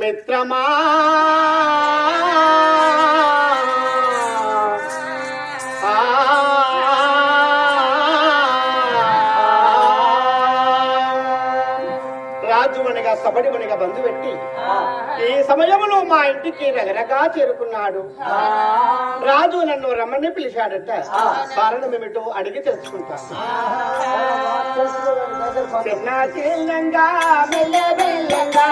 మిత్రమా. రాజు అనగా సబడి అనగా బంధు పెట్టి ఈ సమయంలో మా ఇంటికి రగరగా చేరుకున్నాడు. రాజు నన్ను రమ్మని పిలిచాడట. కారణం ఏమిటో అడిగి తెలుసుకుంటాను. చిన్న మెల్ల మెల్లగా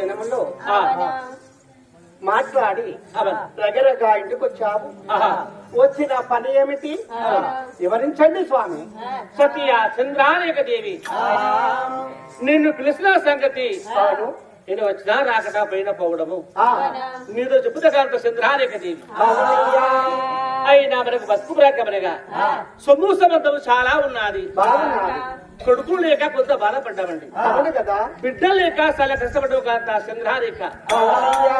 జనములో మాట్లాడి రగరగా ఇంటికి వచ్చావు వచ్చిన పని ఏమిటి? వివరించండి స్వామి. సతీయ చంద్రానేక దేవి నిన్ను పిలిచిన సంగతి. నేను వచ్చినా రాకట పైన పోవడము. నీతో చెబుతా కాంత చంద్రానేక దేవి అయినా మనకు బతుకు బ్రాకమనగా సొమ్ము సంబంధం చాలా ఉన్నది. కొడుకులు లేక కొంత బాధపడ్డామండి. బిడ్డలు లేక చాలా కష్టపడ్డావు కాంత చంద్రారేఖ అవునయ్యా.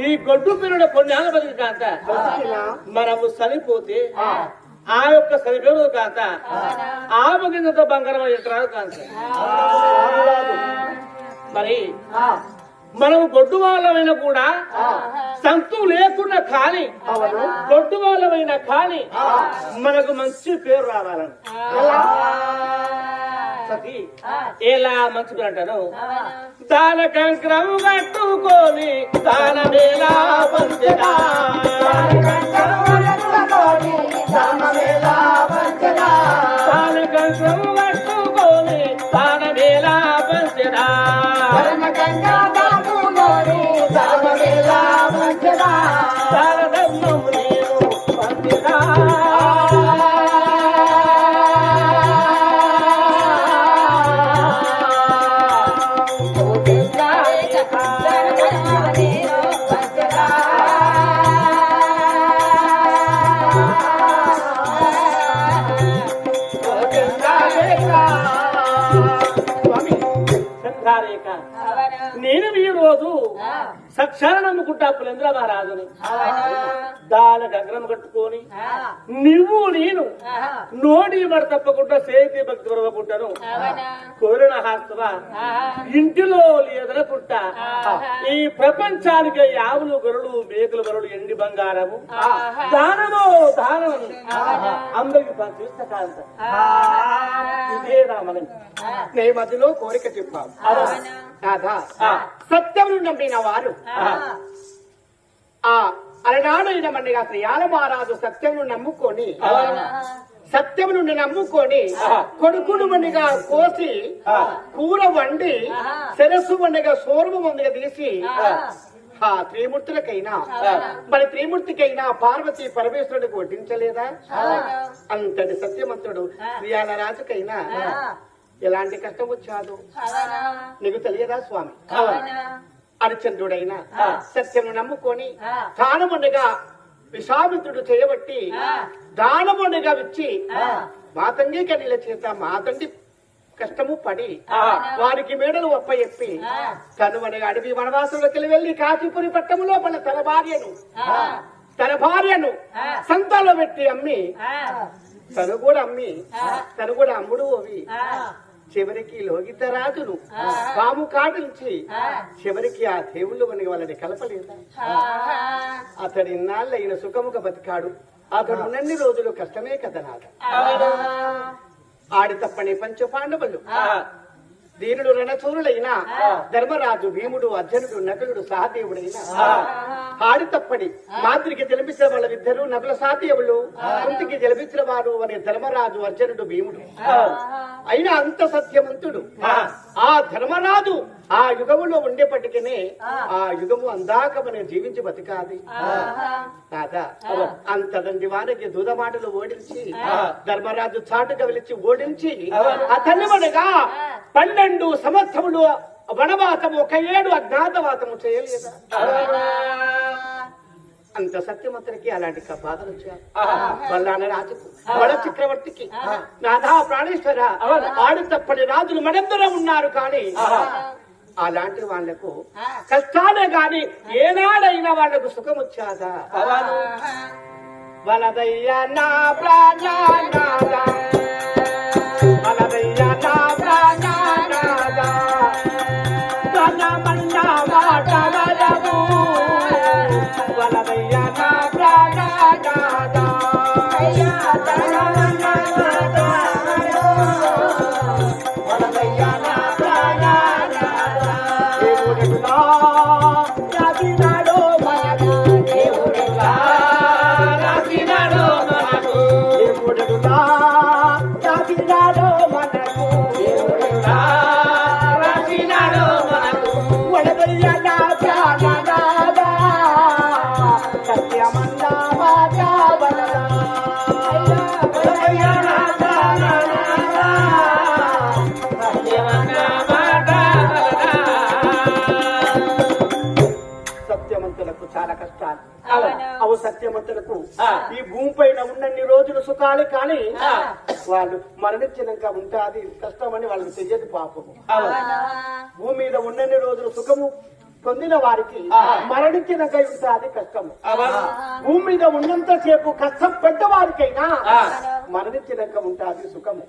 ఈ గొడ్డు పిల్లల కొన్నేళ్ళ బతుకు కాంత? మనము చనిపోతే ఆ. యొక్క చనిపోడు కాంత ఆ బంగారం ఎట్టరాదు కాంత మరి మనం గొడ్డు వాళ్ళమైనా కూడా సంతు లేకుండా కానీ గొడ్డు వాళ్ళమైనా కానీ మనకు మంచి పేరు రావాలని. ఎలా? సతీ ఎలా మంచి పేరు అంటాను దాన కంకరం కట్టుకొని దాన వేలా పంచదా దాన కంకరం కట్టుకొని దాన వేలా పంచదా చంద్రారేఖ నేను ఈ రోజు సక్షాన్ని నమ్ముకుంటా పులేంద్ర మహారాజుని దాన గగ్రం కట్టుకొని నువ్వు నేను నోటి మరి తప్పకుండా సేతి భక్తి వరవకుంటాను కోరిన హాస్తవ ఇంటిలో లేదనుకుంటా. ఈ ప్రపంచానికి ఆవులు గొర్రెలు మేకలు గొర్రెలు ఎండి బంగారము. దానము దానము అందరికి పంపిస్తా కాంత. ఇదే నా మనం నీ మధ్యలో కోరిక చెప్పావు ఆ. సత్యమును నమ్మిన వారు. ఆ. అలనాడైన మన్నిగా శ్రీయాల మహారాజు సత్యమును నమ్ముకొని సత్యమును నమ్ముకొని కొడుకును మనిగా కోసి కూర వండి శిరస్సు మనిగా సోర్ము మందిగా తీసి ఆ. త్రిమూర్తులకైనా మరి త్రిమూర్తికైనా పార్వతి పరమేశ్వరుడికి వడ్డించలేదా? అంతటి సత్యవంతుడు శ్రీయాల రాజుకైనా ఎలాంటి కష్టం వచ్చాదు. నీకు తెలియదా స్వామి? హరిచంద్రుడైన సత్యమును నమ్ముకొని దానముండగా విషామిత్రుడు చేయబట్టి దానముండగా విచ్చి మాతంగి కనీల చేత మాతండి కష్టము పడి వారికి మేడలు ఒప్పయెప్పి తనువనగా అడవి వనవాసులకి వెళ్ళి కాచిపురి పట్టము లోపల తన భార్యను తన భార్యను సంతాలో పెట్టి అమ్మి తను కూడా అమ్మి తను కూడా అమ్ముడు అవి. చివరికి లోగితరాజును పాము కాటించి చివరికి ఆ దేవుళ్ళు మనకి వాళ్ళని కలపలేదా. అతడి ఇన్నాళ్ళైన సుఖముఖ బతికాడు. అతడు ఉన్నన్ని రోజులు కష్టమే కదా ఆడి తప్పని పంచ పాండవులు. దీనుడు రణచూరులైన ధర్మరాజు భీముడు అర్జునుడు నకులుడు సహదేవుడైన. ఆడి తప్పని మాతృకి జలపించిన వాళ్ళిద్దరు నకుల సాతీయులు కుంతికి జలపించిన వారు అని ధర్మరాజు అర్జునుడు భీముడు. అయినా అంత సత్యవంతుడు. ఆ ధర్మరాజు ఆ యుగములో ఉండేపటికనే ఆ. యుగము అందాక మనం జీవించి బతికాది. కాదా? అంతదండి వారికి దూద మాటలు ఓడించి ధర్మరాజు చాటుగా వెలిచి ఓడించి అతన్ని మనగా పన్నెండు సంవత్సరములు వనవాసము ఒక ఏడు అజ్ఞాతవాసము చేయలేదా? అంత సత్యవంతునికి అలాంటి బాధలు వచ్చాయి. బల్లాన రాజుకు బల చక్రవర్తికి నాథా ప్రాణేశ్వర ఆడు తప్పని రాజులు మనందరం ఉన్నారు కానీ అలాంటి వాళ్ళకు కష్టాలే గాని ఏనాడైనా వాళ్ళకు సుఖం వచ్చాదా? వలదయ్య నా ప్రాణనాథ సత్యవంతులకు ఈ భూమి పైన ఉన్నన్ని రోజులు సుఖాలు కానీ వాళ్ళు మరణించినాక ఉంటాది కష్టమని వాళ్ళకి తెలియదు పాపము. భూమి మీద ఉన్నన్ని రోజులు సుఖము. పొందిన వారికి మరణించినాక ఉంటాది కష్టము భూమి మీద ఉన్నంత సేపు కష్టం పెద్ద వారికైనా మరణించినాక ఉంటాది సుఖము.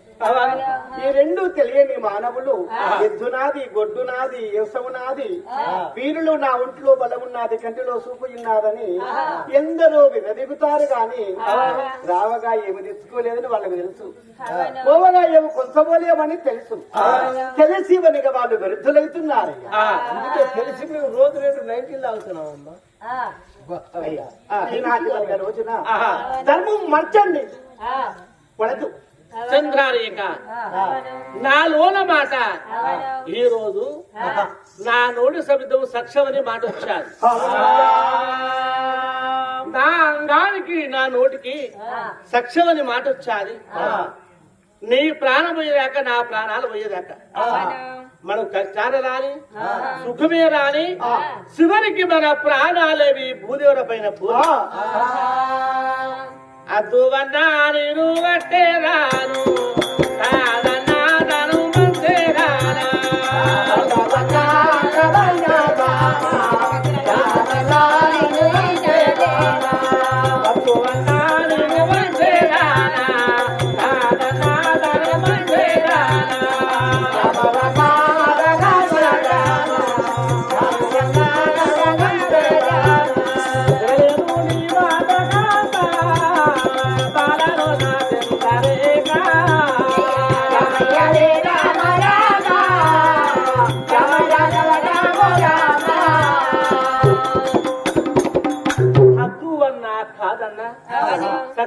ఈ రెండు తెలియని మానవులు ఎద్దునాది గొడ్డునాది యవసమునాది వీరులు నా ఒంట్లో బలమున్నది కంటిలో సూపు ఉన్నదని ఎందరో విరదిగుతారు గాని రావగా ఏమి తెచ్చుకోలేదని వాళ్ళకి తెలుసు. పోవగా ఏమి కొంచబోలేమని తెలుసు. తెలిసి వనిగ వాళ్ళు విరుద్ధులవుతున్నారు అందుకే తెలిసి మేము రోజు రెండు నైన్టీన్ తాగుతున్నాం అమ్మా రోజున? ధర్మం మర్చండి. చంద్రారేఖ నా లోన మాట. ఈ రోజు నా నోటి శబ్దం సక్షమని మాట వచ్చాది నా అంగానికి నా నోటికి సక్షమని మాట వచ్చాది. నీ ప్రాణం పోయేదాకా నా ప్రాణాలు పోయేదాకా. మనం కష్టాలు రాని సుఖమే రాని శివనికి మన ప్రాణాలేవి భూదేవుల పైన అద్దువన్నా నేను గట్టే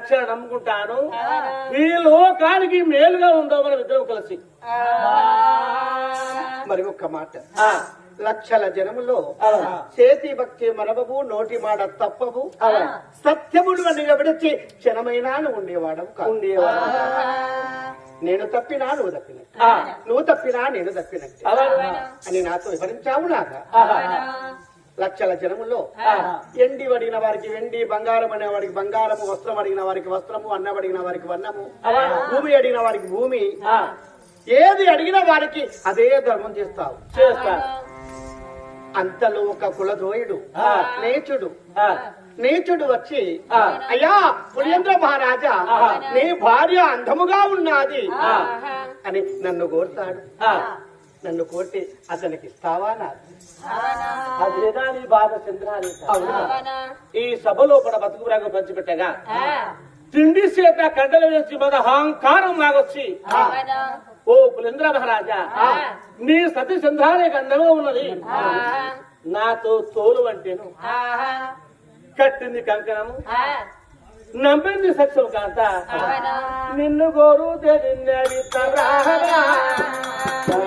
సక్షణ నమ్ముకుంటాను. ఈ లోకానికి మేలుగా ఉందో మనం ఇద్దరం కలిసి. మరి ఒక్క మాట. లక్షల జనములో. చేతి భక్తి మనవవు నోటి మాట తప్పవు. సత్యములు అని విడిచి క్షణమైనా నువ్వు ఉండేవాడవు కాదు. ఉండేవాడు. నేను తప్పినా నువ్వు తప్పినట్టు. ఆ, నువ్వు తప్పినా నేను తప్పినట్టు. అవును. అని నాతో వివరించావు నాక. లక్షల జనములో ఎండి అడిగిన వారికి వెండి బంగారం అనే వారికి బంగారము వస్త్రం అడిగిన వారికి వస్త్రము అన్నం అడిగిన వారికి వన్నము అవును. భూమి అడిగిన వారికి భూమి ఏది అడిగిన వారికి అదే ధర్మం చేస్తావు చేస్తా అంతలో ఒక కులదోయుడు. నేచుడు నీచుడు వచ్చి. అయ్యా పుణ్యేంద్ర మహారాజా. నీ భార్య అందముగా ఉన్నది. అని నన్ను కోరుతాడు. నన్ను కోరితే అతనికి ఇస్తావా నాది అదేనా నీ బాధ చంద్రారేఖ అవునా? ఈ సభలో మన బతుకు రాగ పంచిపెట్టగా. తిండి చేత కండలు వేసి మన అహంకారం లాగొచ్చి ఓ పులేంద్ర మహారాజా నీ సతి చంద్రాలే గంధంగా ఉన్నది. నాతో తోలు అంటేను కట్టింది కంకణము. నమ్మింది సత్యం కాంత. నిన్ను గోరు తరారా. గోరుతే